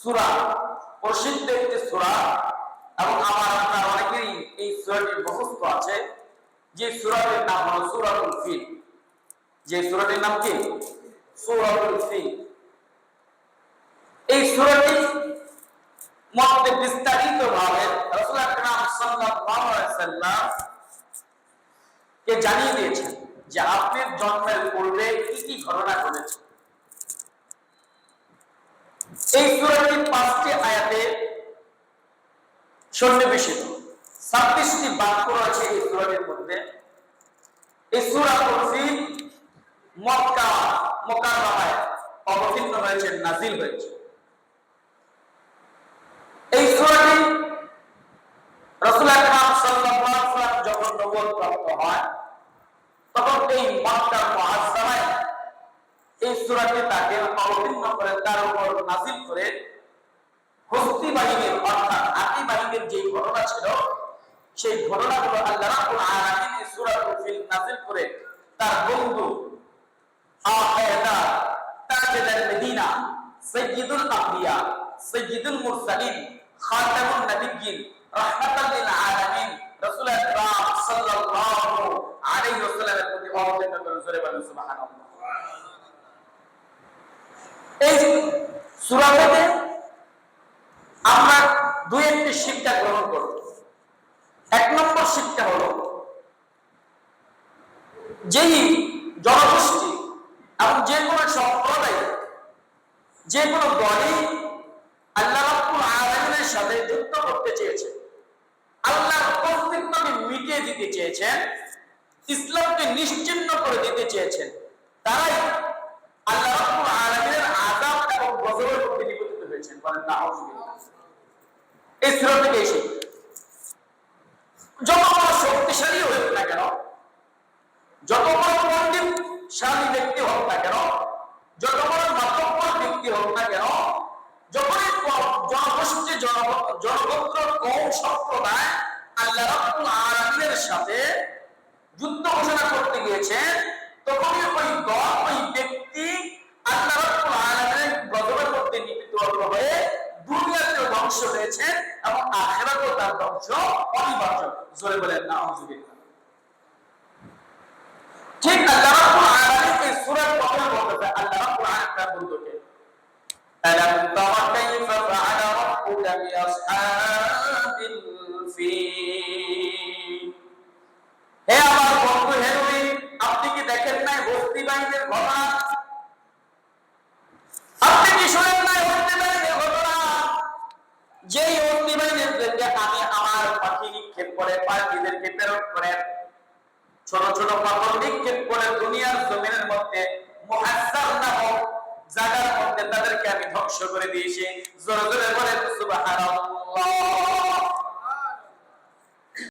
সূরা প্রসিদ্ধ একটি সূরা, এবং আমার আপনার অনেকেরই এই সূরাটির মুখস্থ আছে, যে সূরাটির নাম হলো সূরাতুল ফিল। যে সূরাটির নাম কি? সূরাতুল ফিল। এই সূরাটি মধ্যে বিস্তারিত ভাবে জানিয়ে দিয়েছেন যে আপনার জন্মের পূর্বে কি কি ঘটনা এই সূরাটি পাঁচটি আয়াতে সন্নিবেশিত ছাব্বিশটি বাক্য রয়েছে এই সূরাটির মধ্যে। এই সূরা ফিল মক্কা, মোকাররমায় অবতীর্ণ হয়েছে, নাজিল হয়েছে। এই সূরাটি যখন নবুয়ত প্রাপ্ত হয়, তখন এই মক্কার মুআজ্জামায় এই সূরাটি তাকে অবতীর্ণ তার উপর নাযিল করে হস্তি বাহিনীর, অর্থাৎ আতি বাহিনীর যে ঘটনা ছিল, সেই ঘটনাগুলো আল্লাহ রাব্বুল আলামিন সূরাতুল ফিল নাযিল করে তার বন্ধু আহেদা তাজদার মদিনা, সাইয়্যিদুল আম্বিয়া, সাইয়্যিদুল মুরসালিন, খাতামুন নবিয়্যিন, রাহমাতাল লিল আলামিন রাসূল আকরাম সাল্লাল্লাহু আলাইহি ওয়াসাল্লামের প্রতি অবতীর্ণ করে, জোরে বলেন সুবহানাল্লাহ। এই সূরা থেকে আমরা দুই একটি শিক্ষা গ্রহণ করব এক নম্বর শিক্ষা হলো, যেই জনগোষ্ঠী এবং যে কোনো সম্প্রদায়, যে কোনো দলই আল্লাহ রাব্বুল আলামিনের সাথে যুদ্ধ করতে চেয়েছে, আল্লাহর অস্তিত্বকে মিটিয়ে দিতে চেয়েছেন, ইসলামকে নিশ্চিন্ন করে দিতে চেয়েছেন, তারাই আল্লাহ রাব্বুল আলামিনের আযাব এবং গজবের মধ্যে হয়েছেন বলেন এই থেকে এসে। যত বড় শক্তিশালী হোক না কেন, যত বড় পণ্ডিতশালী ব্যক্তি হোক না কেন, যত বড় ব্যক্তি হোক না কেন যখনই জনগোষ্ঠী জন- জনগোত্র, কম সম্প্রদায় আল্লাহ সাথে যুদ্ধ ঘোষণা করতে গিয়েছেন, তখনই ওই দল ওই ব্যক্তি ধ্বংস হয়েছে এবং আখেরাতেও তার ধ্বংস অনিবার্য জোরে বলেন না ঠিক আল্লাহ রাব্বুল আলামিন এই সূরার কথা বলতেছে আল্লাহ রাব্বুল আলামিন তার বন্ধুকে ألم تر كيف فعل ربك بأصحاب الفيل হে আমার বন্ধু হে নবী আপনি কি দেখেন নাই হস্তি বাহিনীর ঘটনা যেই অগ্নিবাহিনীদেরকে আমি আমার পাখি নিক্ষেপ করে, পাখিদেরকে প্রেরণ করে, ছোট ছোট পাথর নিক্ষেপ করে দুনিয়ার জমিনের মধ্যে জায়গার মধ্যে তাদেরকে আমি ধ্বংস করে দিয়েছি। জোরে জোরে বলে সুবহানাল্লাহ।